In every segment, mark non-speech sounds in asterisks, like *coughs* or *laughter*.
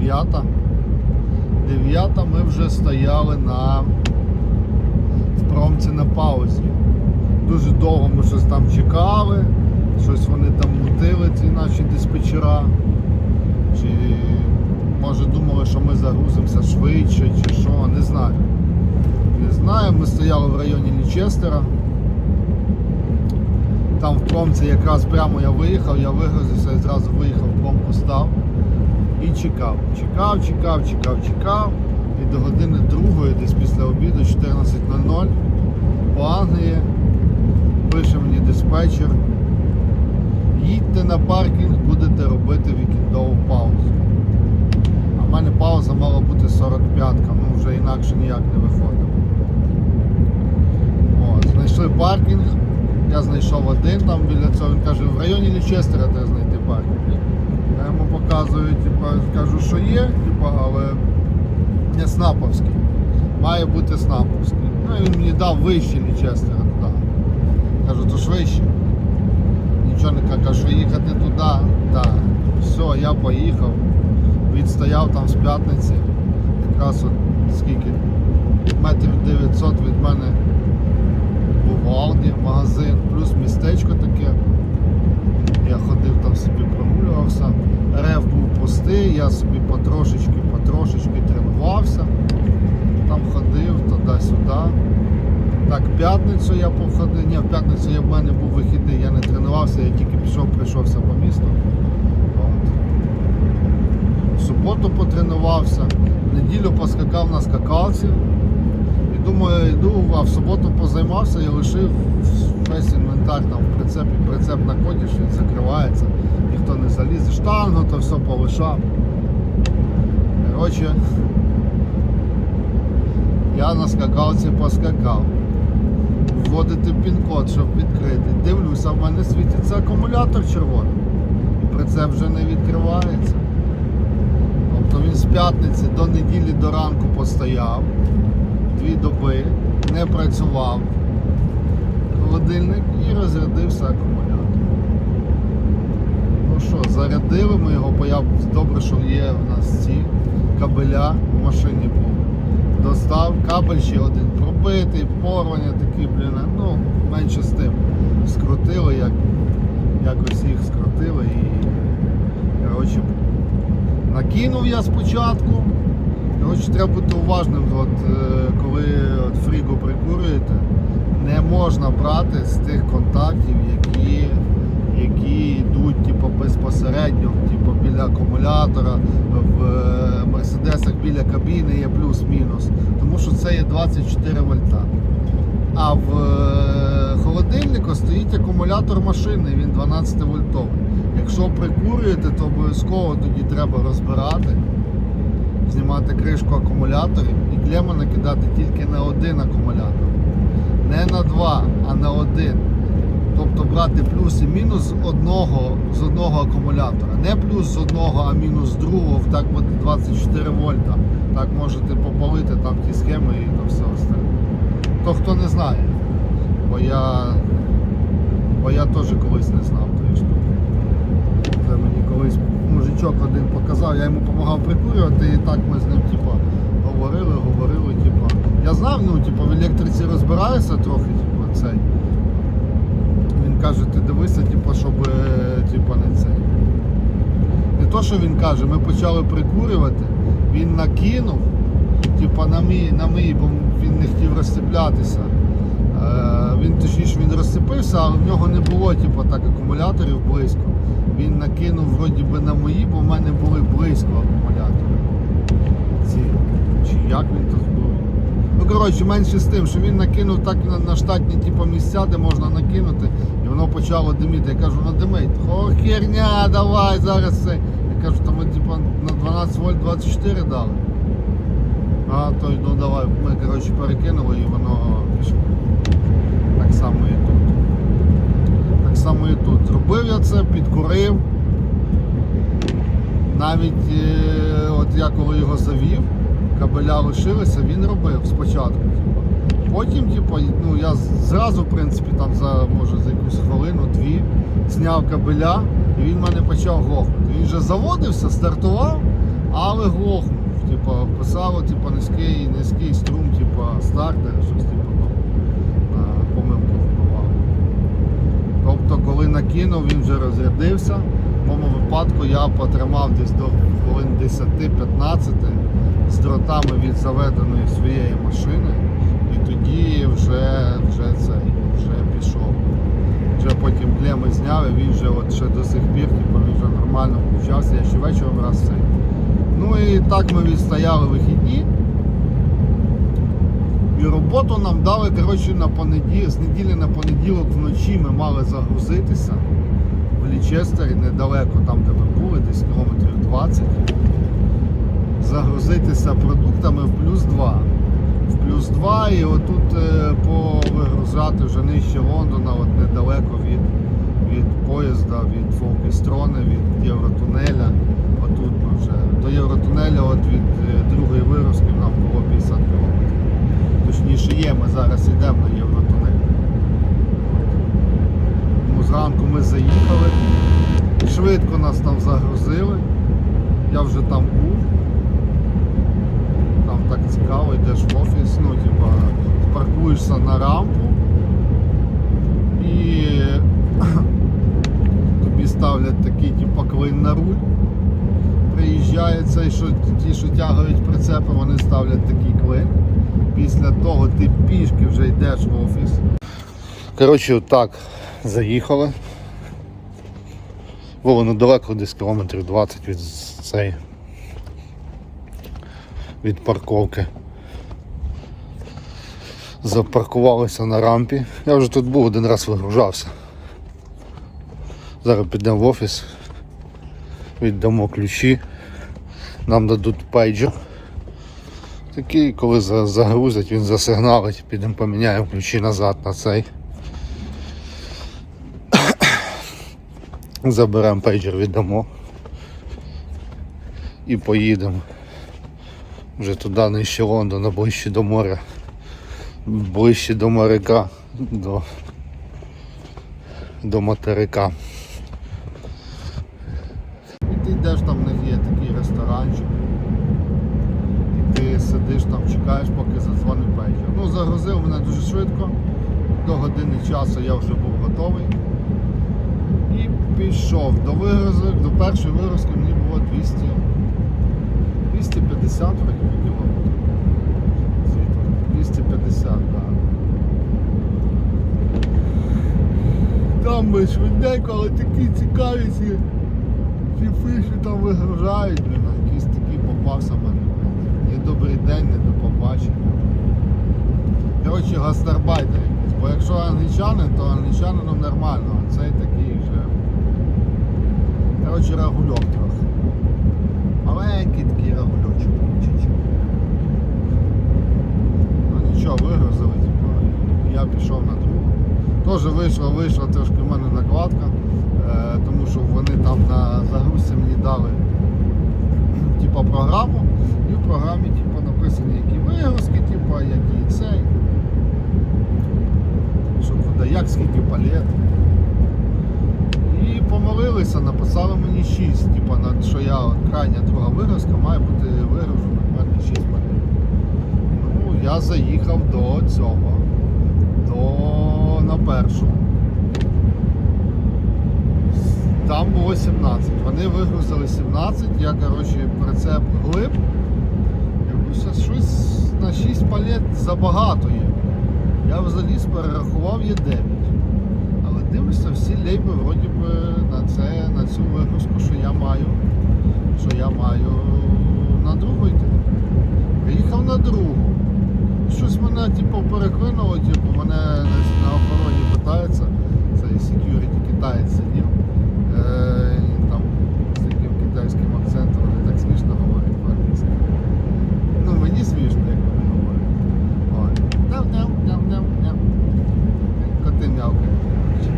9. 9 ми вже стояли на в промці на паузі. Дуже довго ми щось там чекали, щось вони там мутили, ці наші диспетчера. Чи може думали, що ми загрузимося швидше, чи що, не знаю. Не знаю, ми стояли в районі Лічестера. Там в промці якраз прямо я виїхав, я вигрузився і зразу виїхав, промку став і чекав. Чекав, чекав, чекав, чекав. І до години другої, десь після обіду, 14.00 по Англії пише мені диспетчер. Їдьте на паркінг, будете робити вікендову паузу. А в мене пауза мала бути 45-ка, ну вже інакше ніяк не виходило. О, знайшли паркінг, я знайшов один там біля цього, він каже, в районі Лічестера треба знайти паркінг. Йому показую, типа, кажу, що є, типа, але не Снаповський. Має бути Снаповський. Ну він мені дав вище Лічестера туди. Кажу, то ж вище. Нічого не кажу, що їхати туди, так. Все, я поїхав. Відстояв там з п'ятниці. Якраз от скільки метрів 900 від мене був Алді, магазин, плюс містечко таке. Я ходив там собі прогулювався. Рев був пустий, я собі потрошечки, потрошечки тренувався. Там ходив туди-сюди. Так, п'ятницю я походив. Ні, в п'ятницю я в мене був вихідний, я не тренувався, я тільки пішов, прийшовся по місту. От. В суботу потренувався, в неділю поскакав на скакалці. Думаю, йду, а в суботу позаймався і лишив весь інвентар там в прицепі, прицеп на коді, що він закривається, ніхто не залізе. Штангу, то все полишав. Коротше, я на скакалці поскакав. Вводити пін-код, щоб відкрити. Дивлюся, в мене світиться акумулятор червоний. Прицеп вже не відкривається. Тобто він з п'ятниці до неділі до ранку постояв, дві доби, не працював холодильник і розрядився акумулятор. Ну що, зарядили ми його, бо я добре, що є в нас ці кабеля в машині був. Достав кабель ще один пробитий, порвання такі, блін, ну, менше з тим. Скрутили, як, якось їх скрутили і коротше, накинув я спочатку. Коротше, треба бути уважним, от, е, коли от фрігу прикурюєте, не можна брати з тих контактів, які, які йдуть типу, безпосередньо типу, біля акумулятора, в е, мерседесах біля кабіни є плюс-мінус, тому що це є 24 вольта. А в е, холодильнику стоїть акумулятор машини, він 12 вольтовий. Якщо прикурюєте, то обов'язково тоді треба розбирати, знімати кришку акумуляторів і клема накидати тільки на один акумулятор. Не на два, а на один. Тобто брати плюс і мінус з одного, з одного акумулятора. Не плюс з одного, а мінус з другого, так буде 24 вольта. Так можете попалити там ті схеми і то все остальне. То хто не знає, бо я, бо я теж колись не знав тої штуки. Це мені колись мужичок один показав, я йому допомагав прикурювати і так ми з ним типу, говорили, говорили, типу. Я знав, ну, типу, в електриці розбираюся трохи, типу, цей. Він каже, ти дивися, типу, щоб типу, не цей. Не то, що він каже, ми почали прикурювати, він накинув, типу, на мій, на мій, бо він не хотів розсиплятися. Е, він точніше він розсипився, але в нього не було типу, так, акумуляторів близько. Він накинув вроді би на мої, бо в мене були близько акумулятори. Ці. Чи як він то збив? Ну коротше, менше з тим, що він накинув так на, на штатні типу, місця, де можна накинути, і воно почало диміти. Я кажу, ну димить. О, херня, давай зараз це. Я кажу, то ми типу, на 12 вольт 24 дали. А той, ну давай, ми коротше перекинули і воно пішло. Так само і і тут. Зробив я це, підкурив. Навіть е, от я коли його завів, кабеля лишилися, він робив спочатку. Типу. Потім, типу, ну я зразу, в принципі, там за може за якусь хвилину-дві зняв кабеля і він в мене почав глохнути. Він вже заводився, стартував, але глохнув. Типу, писало, типу, низький, низький струм, типу, стартер, щось типу там а, помилку вбивав. Тобто, коли накинув, він вже розрядився. В моєму випадку я потримав десь до хвилин 10-15 з дротами від заведеної своєї машини. І тоді вже, вже цей, вже пішов. Вже потім клеми зняв і він вже от ще до сих пір, типу, він вже нормально включався. Я ще вечором раз цей. Ну і так ми відстояли вихідні. І роботу нам дали коротше, на понеділ... з неділі на понеділок вночі ми мали загрузитися в Лічестері, недалеко там, де ми були, десь кілометрів 20. Загрузитися продуктами в плюс 2. В плюс 2 і отут е, повигружати вже нижче Лондона, от недалеко від, від поїзда, від Фолкістрони, від Євротунеля. Отут ми вже до Євротунеля от від е, другої вигрузки нам було 50 кілометрів. Точніше є, ми зараз йдемо на Євротунель. Ну, зранку ми заїхали, швидко нас там загрузили. Я вже там був. Там так цікаво, йдеш в офіс, ну, типа, паркуєшся на рампу і *clears throat* тобі ставлять такий типа клин на руль. Приїжджає цей, що ті, що тягають прицепи, вони ставлять такий клин. Після того ти пішки вже йдеш в офіс. Коротше, отак заїхали. Бо воно далеко десь кілометрів 20 від цієї від парковки. Запаркувалися на рампі. Я вже тут був один раз вигружався. Зараз підемо в офіс, віддамо ключі, нам дадуть пейджер. Такий, коли за- загрузять, він засигналить, підемо поміняємо ключі назад на цей. *coughs* Заберемо пейджер, віддамо і поїдемо. Вже туди нижче Лондона, ближче до моря, ближче до моряка, до, до материка. І ти йдеш там, в них є такий ресторанчик. Сидиш там, чекаєш, поки задзвонить пейджер. Ну, загрузив мене дуже швидко. До години часу я вже був готовий. І пішов до вигрузок, до першої вигрузки мені було 200. 250 вроді кілометрів. 250, так. Там ми швиденько, але такі цікаві ці фіфи, що там вигружають, якийсь такий попався мене. Добрий день, не до побачення. Коротше, гастарбайтер. Бо якщо англічанин, то англічанином нормально, а цей такий вже. Коротше, рагульок трохи. Маленький такий рагульочок. Ну нічого, вигрузили, типу, я пішов на другу. Теж вийшла, вийшла трошки в мене накладка, е, тому що вони там на загрузці мені дали типу, програму, і в програмі типу, написані які вигрузки, типу, які цей. Що куди, як скільки палет. І помолилися, написали мені 6, типу, що я крайня друга вигрузка має бути вигружена мене 6 палет. Ну, я заїхав до цього, до на першу. Там було 17. Вони вигрузили 17, я коротше прицеп глиб. Якось щось на 6 палет забагато є. Я в заліз перерахував є 9. Але дивлюся, всі лейби вроді на це, на цю вигрузку, що я маю, що я маю на другу йти. Приїхав на другу. Щось мене типу, переклинуло, типу, мене на охороні питається, цей security китаєць сидів. Е, і там з таким китайським акцентом вони так смішно говорять по-англійськи. Ну мені смішно, як вони говорять. Ой. Няу-няу, няу-няу, няу. Коти м'явкають.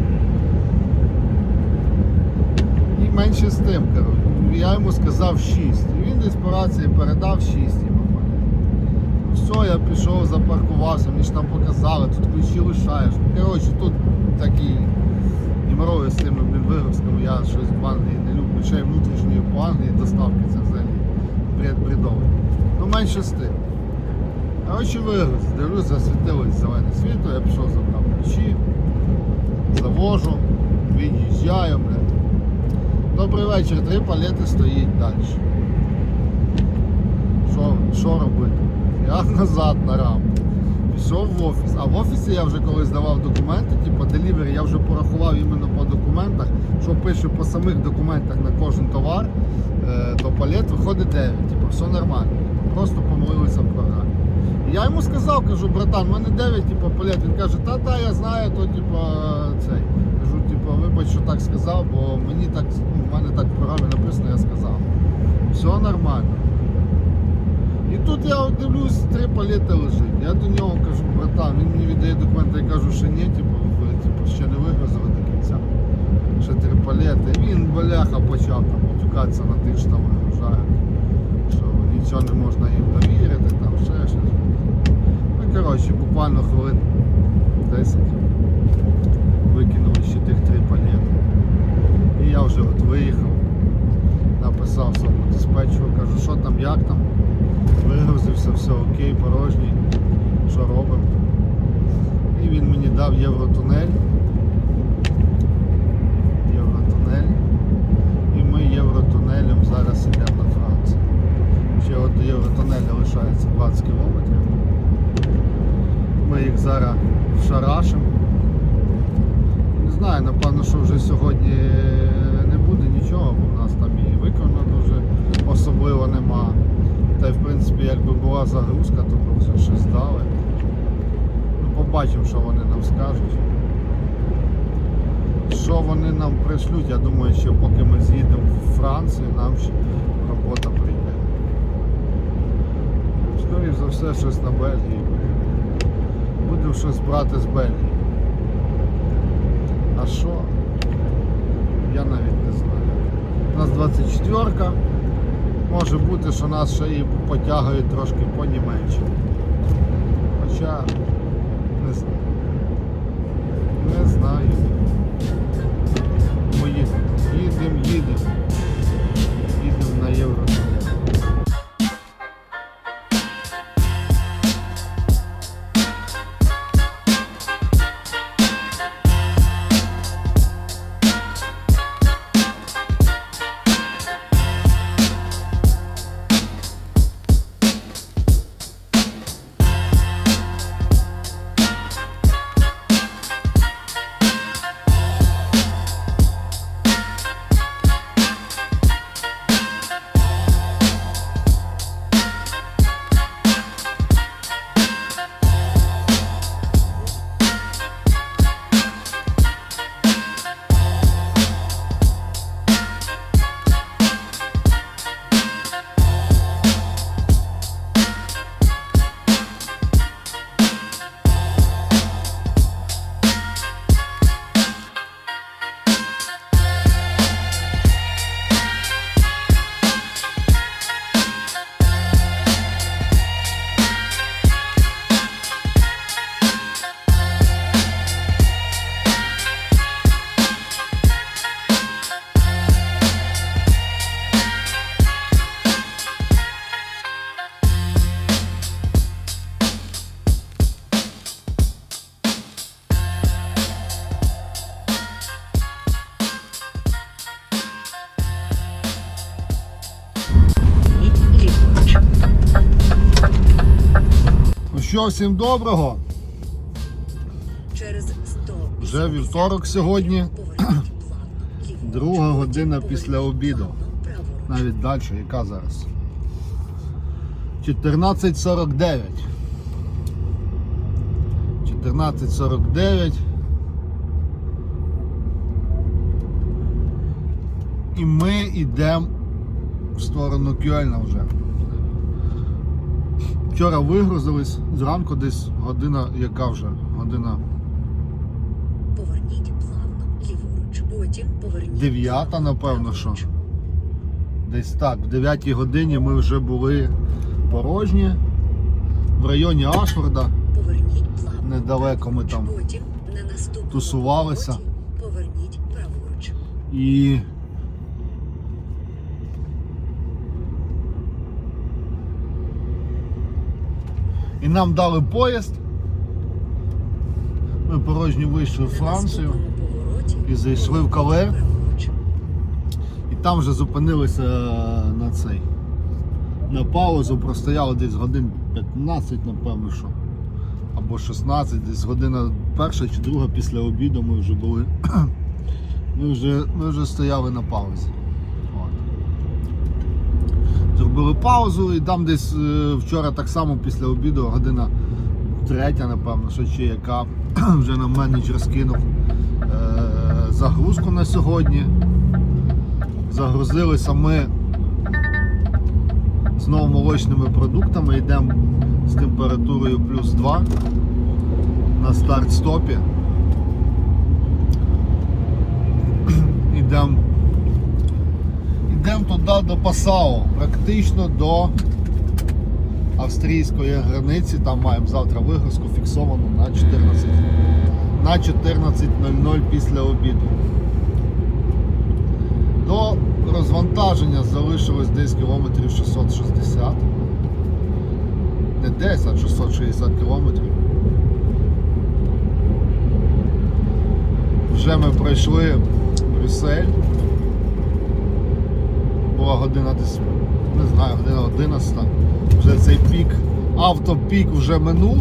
І менше з тим, коротше. Я я йому сказав 6. І він десь по рації передав 6. Типу. Все, я пішов, запаркувався, мені ж там показали, тут ключі лишаєш. Ну, Коротше, тут такі геморрої з цими блін, вигрузками, я щось в Англії не люблю. Ще й Англії доставки це взагалі бред. Ну менше з тим. Коротше, вигруз, дивлюсь, засвітилось зелене світло, я пішов, забрав ключі, завожу, від'їжджаю, блядь. Добрий вечір, три палети стоїть далі. Що робити? Я назад на рамку. Пішов в офіс. А в офісі я вже коли здавав документи, типу делівері, я вже порахував іменно по документах, що пишу по самих документах на кожен товар, е, то палет виходить 9. Типу, все нормально. Просто помилилися в програмі. Я йому сказав, кажу, братан, в мене 9 типу, палет. Він каже, та-та, я знаю, то типу, цей. Кажу, типу, вибач, що так сказав, бо мені так, ну, в мене так в програмі написано, я сказав. Все нормально. І тут я дивлюсь, три палети лежить. Я до нього кажу, братан, він мені віддає документи, я кажу, що ні, типу, ви типу, ще не вигрузили до кінця. Ще три палети. Він бляха почав там матюкатися на тих, що там вигружають. Що нічого не можна їм довірити, там ще щось. Ну коротше, буквально хвилин 10 викинули ще тих три палети. І я вже от виїхав, написав своєму диспетчеру, кажу, що там, як там. Вигрузився, все окей, порожній. Що робимо? І він мені дав євротунель. Євротунель. І ми євротунелем зараз йдемо на Францію. Ще от до євротунеля лишається 20 кілометрів. Ми їх зараз вшарашимо. Не знаю, напевно, що вже сьогодні не буде нічого, бо в нас там і виконано дуже особливо нема. Та й в принципі, якби була загрузка, то вже щось дали. Ну, побачимо, що вони нам скажуть. Що вони нам пришлють, я думаю, що поки ми з'їдемо в Францію, нам ще робота прийде. Скоріше за все, щось на Бельгії. Будемо щось брати з Бельгії. А що? Я навіть не знаю. У нас 24-ка. Може бути, що нас ще і потягають трошки по Німеччині. Хоча не знаю. Не знаю. Ми їдемо, їдемо, їдемо. На євро. Що, всім доброго. Через 100 Вже вівторок сьогодні, друга година після обіду. Навіть далі, яка зараз? 14.49. 14.49. І ми йдемо в сторону Кьольна вже. Вчора вигрузились, зранку десь година, яка вже? Година Поверніть плавно ліворуч. Потім поверніть. Дев'ята, напевно, що. Десь так, в 9 годині ми вже були порожні в районі Ашфорда. Поверніть плавно. Недалеко ми там Потім на тусувалися. Поверніть праворуч. І. І нам дали поїзд. Ми порожні вийшли в Францію і зайшли в Кале. І там вже зупинилися на цей. На паузу простояли десь годин 15, напевно, що. Або 16, десь година перша чи друга після обіду ми вже були. *clears throat* Ми вже, ми вже стояли на паузі. Зробили паузу і там десь е, вчора так само після обіду, година третя, напевно, що чи яка, *clears throat* вже нам менеджер скинув е, загрузку на сьогодні. Загрузилися ми знову молочними продуктами, йдемо з температурою плюс 2 на старт-стопі. *clears throat* Йдемо йдемо туди до Пасау, практично до австрійської границі. Там маємо завтра вигрузку фіксовану на 14 на 14.00 після обіду. До розвантаження залишилось десь кілометрів 660. Не 10, а 660 кілометрів. Вже ми пройшли Брюссель. Була година десь, не знаю, година 11. Вже цей пік, автопік вже минув.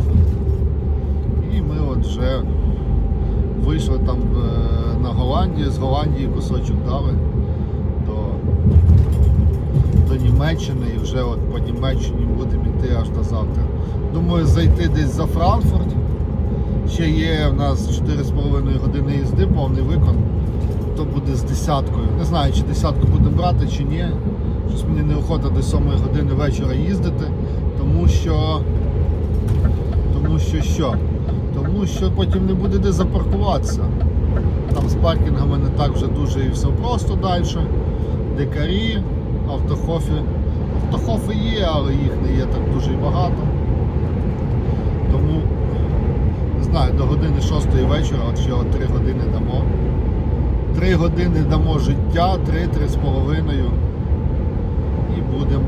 І ми от вже вийшли там е, на Голландію, з Голландії кусочок дали до, до Німеччини і вже от по Німеччині будемо йти аж до завтра. Думаю, зайти десь за Франкфурт. Ще є в нас 4,5 години їзди, повний викон. То буде з десяткою. Не знаю, чи десятку будемо брати, чи ні. Щось мені неохота до 7 години вечора їздити, тому що. Тому що що? Тому що потім не буде де запаркуватися. Там з паркінгами не так вже дуже і все просто далі. Дикарі, автохофи. Автохофи є, але їх не є так дуже і багато. Тому, не знаю, до години 6 вечора, от ще 3 години дамо. 3 години дамо життя, 3-3 з половиною. І будемо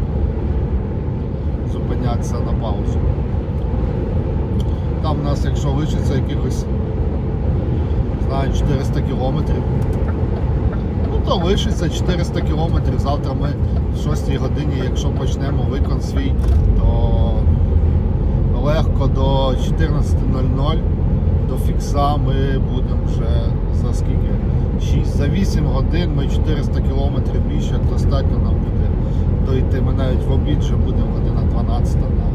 зупинятися на паузу. Там у нас, якщо лишиться якихось знаю, 400 кілометрів. Ну то лишиться 400 кілометрів. Завтра ми в 6 годині, якщо почнемо викон свій, то легко до 14.00 до фікса ми будемо вже за скільки? 6. За 8 годин ми 400 кілометрів більше, як достатньо нам буде дойти. Ми навіть в обід вже будемо година 12 на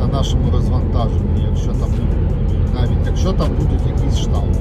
на нашому розвантаженні, якщо там навіть якщо там будуть якісь штампи.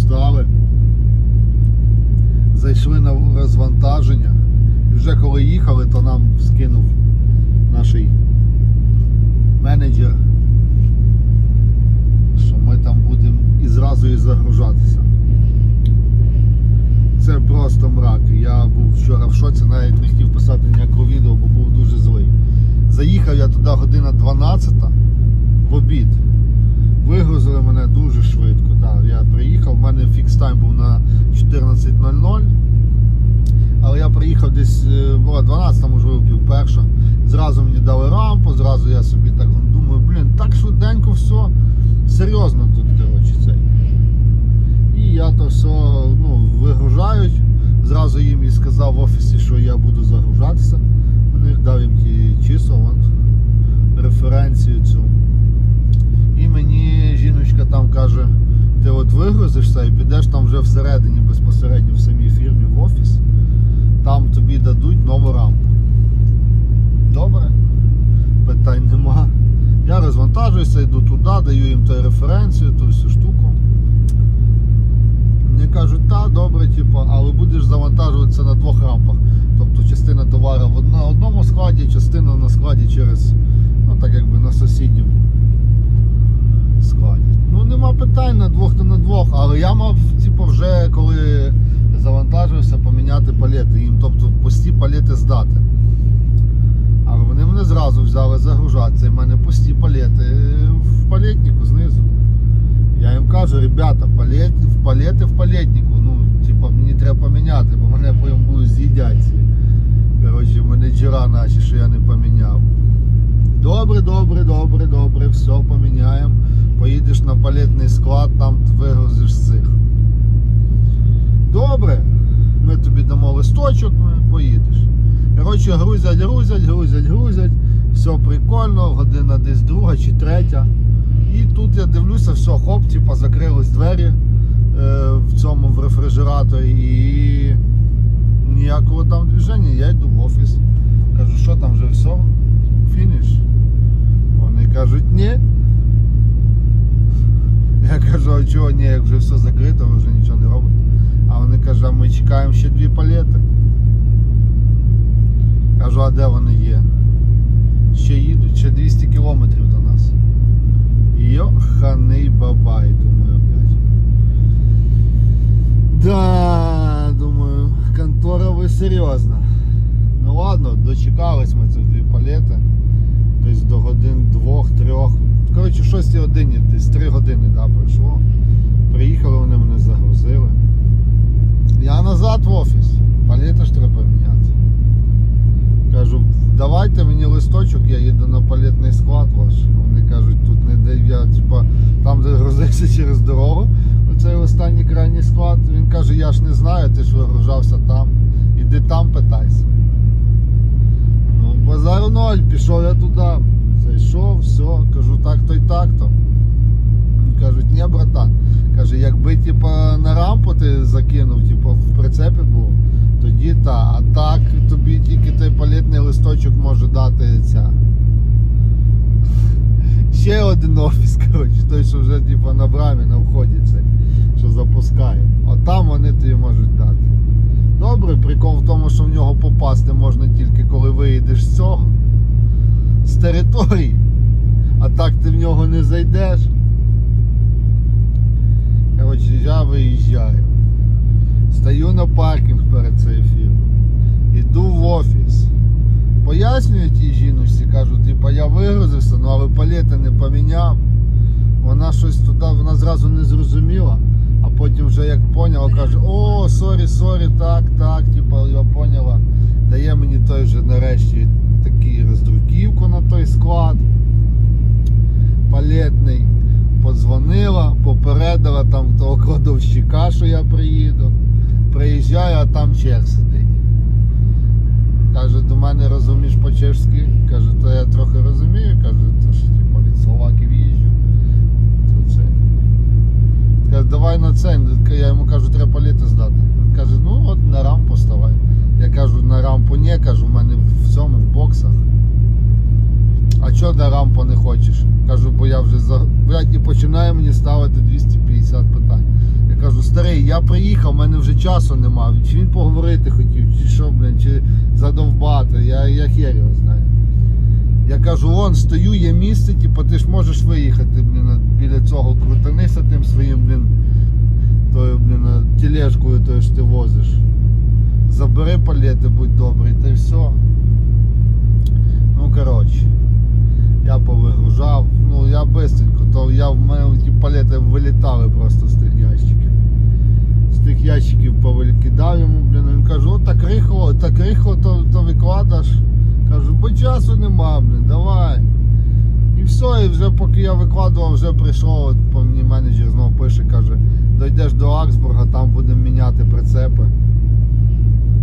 Встали, зайшли на розвантаження. вже коли їхали, то нам скинув наш менеджер, що ми там будемо і зразу і загружатися. Це просто мрак. Я був вчора в шоці, навіть не хотів писати ніякого відео, бо був дуже злий. Заїхав я туди година 12 в обід. Вигрузили мене дуже швидко. Так, я приїхав, в мене фікс тайм був на 14.00. Але я приїхав десь е, була 12, можливо, пів перша. Всередині, наші, що я не поміняв. Добре, добре, добре, добре, все поміняємо. Поїдеш на палетний склад, там вигрузиш цих. Добре, ми тобі дамо листочок, ми поїдеш. Коротше, грузять, грузять, грузять, грузять. Все прикольно, година десь друга чи третя. І тут я дивлюся, все, хоп, типа закрились двері е, в цьому в рефрижераторі і ніякого там движення, я йду в офіс. Кажу, що там вже все? Фініш? Вони кажуть, ні. Я кажу, а чого ні, як вже все закрито, ви вже нічого не робите. А вони кажуть, а ми чекаємо ще дві палети. Кажу, а де вони є? Ще їдуть, ще 200 кілометрів до нас. Йоханий бабай, думаю, блядь. Да, думаю, контора ви серйозна. Ладно, дочекались ми цих дві палети. Десь до годин двох-трьох. Коротше, в 6 годині, десь 3 години да, пройшло. Приїхали, вони мене загрузили. Я назад в офіс. Палети ж треба міняти. Кажу, давайте мені листочок, я їду на палетний склад ваш. Вони кажуть, тут не де я, типа, там де грузився через дорогу. Оцей останній крайній склад. Він каже, я ж не знаю, ти ж вигружався там. Іди там питайся. Ноль, пішов я туди. Зайшов, все, кажу, так то й так то. Кажуть, ні, братан. Каже, якби типа на рампу ти закинув, типа в прицепі був, тоді та. А так тобі тільки той палетний листочок може дати ця. *laughs* Ще один офіс, коротше, той, що вже типа на брамі на вході цей, що запускає. От там вони тобі можуть дати. Добре, прикол в тому, що в нього попасти можна тільки коли виїдеш з цього, з території. А так ти в нього не зайдеш. Коротше, я виїжджаю. Стою на паркінг перед цією фірмою. Іду в офіс. Пояснюю тій жіночці, кажу, типа я вигрузився, ну але палети не поміняв. Вона щось туди, вона зразу не зрозуміла, потім вже як поняла, каже, о, сорі, сорі, так, так, типа я поняла. Дає мені той же нарешті такий роздруківку на той склад. Палетний. Подзвонила, попередила там того кладовщика, що я приїду. Приїжджаю, а там чех сидить. Каже, до мене розумієш по-чешськи. 250 питань. Я кажу, старий, я приїхав, в мене вже часу немає. Чи він поговорити хотів, чи що, блін, чи задовбати. Я, я хер його знаю. Я кажу, вон стою, є місце, типу, ти ж можеш виїхати, блін, біля цього крутанися тим своїм, блін, тою, блін, тележкою, тою що ти возиш. Забери палети, будь добрий, та й все. Ну, коротше, я повигружав. Ну, я бистренько, то я в мене ті палети вилітали просто. З тих ящиків повикидав йому, блін, він каже, о, так рихло, так рихло, то, то викладаш. Кажу, бо часу нема, блін, давай. І все, і вже поки я викладував, вже прийшов, от по мені менеджер знову пише, каже, дойдеш до Аксбурга, там будемо міняти прицепи.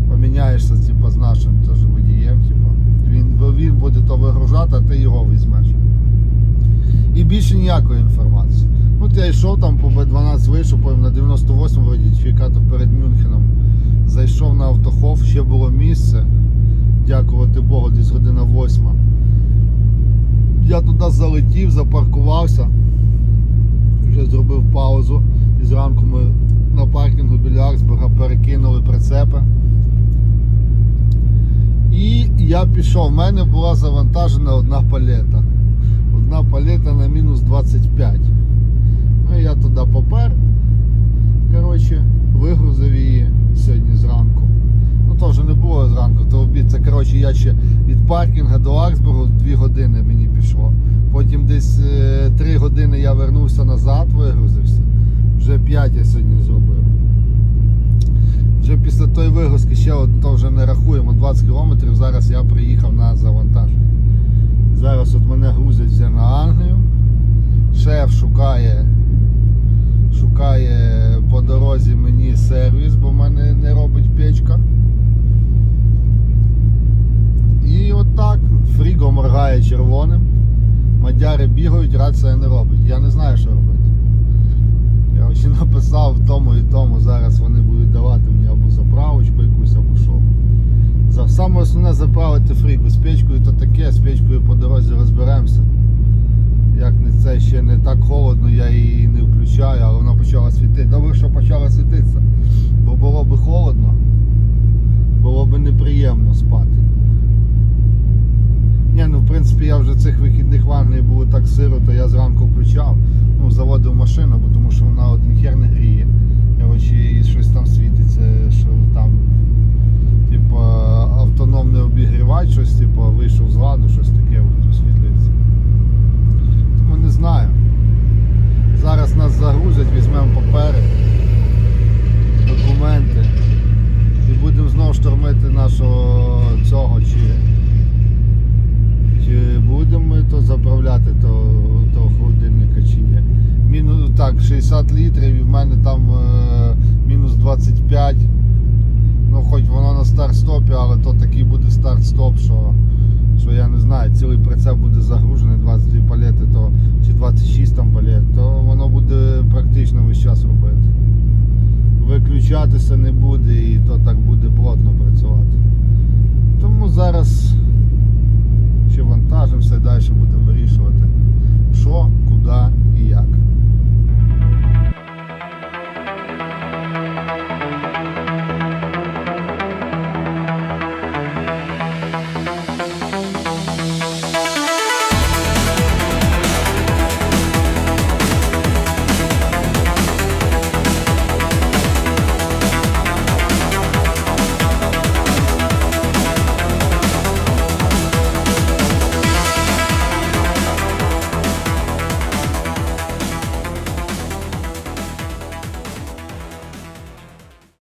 Поміняєшся типу, з нашим теж водієм, типу. Він, він буде то вигружати, а ти його візьмеш. І більше ніякої інформації. Ну, я йшов там по Б12 вийшов, потім на 98 вроді чи перед Мюнхеном. Зайшов на автохов, ще було місце. Дякувати Богу, десь година восьма. Я туди залетів, запаркувався, вже зробив паузу. І зранку ми на паркінгу біля Арсбурга перекинули прицепи. І я пішов. У мене була завантажена одна палета. Одна палета на мінус 25. Я туди попер. Коротше, вигрузив її сьогодні зранку. Ну вже не було зранку, то обід. Це коротше, я ще від паркінга до Арсбургу 2 години мені пішло. Потім десь 3 години я вернувся назад, вигрузився. Вже 5 я сьогодні зробив. Вже після тої вигрузки ще от, то вже не рахуємо 20 кілометрів. Зараз я приїхав на завантаж. Зараз от мене грузять вже на Англію. Шеф шукає, шукає по дорозі мені сервіс, бо в мене не робить печка. І от фріго моргає червоним. Мадяри бігають, рація не робить. Я не знаю, що робити. Я ще написав тому і тому, зараз вони будуть давати мені або заправочку якусь, або що. Саме основне заправити фріку з печкою, то таке, з печкою по дорозі розберемося. Що, що я не знаю, цілий прицеп буде загружений, 22 палети, то, чи 26 там палет, то воно буде практично весь час робити. Виключатися не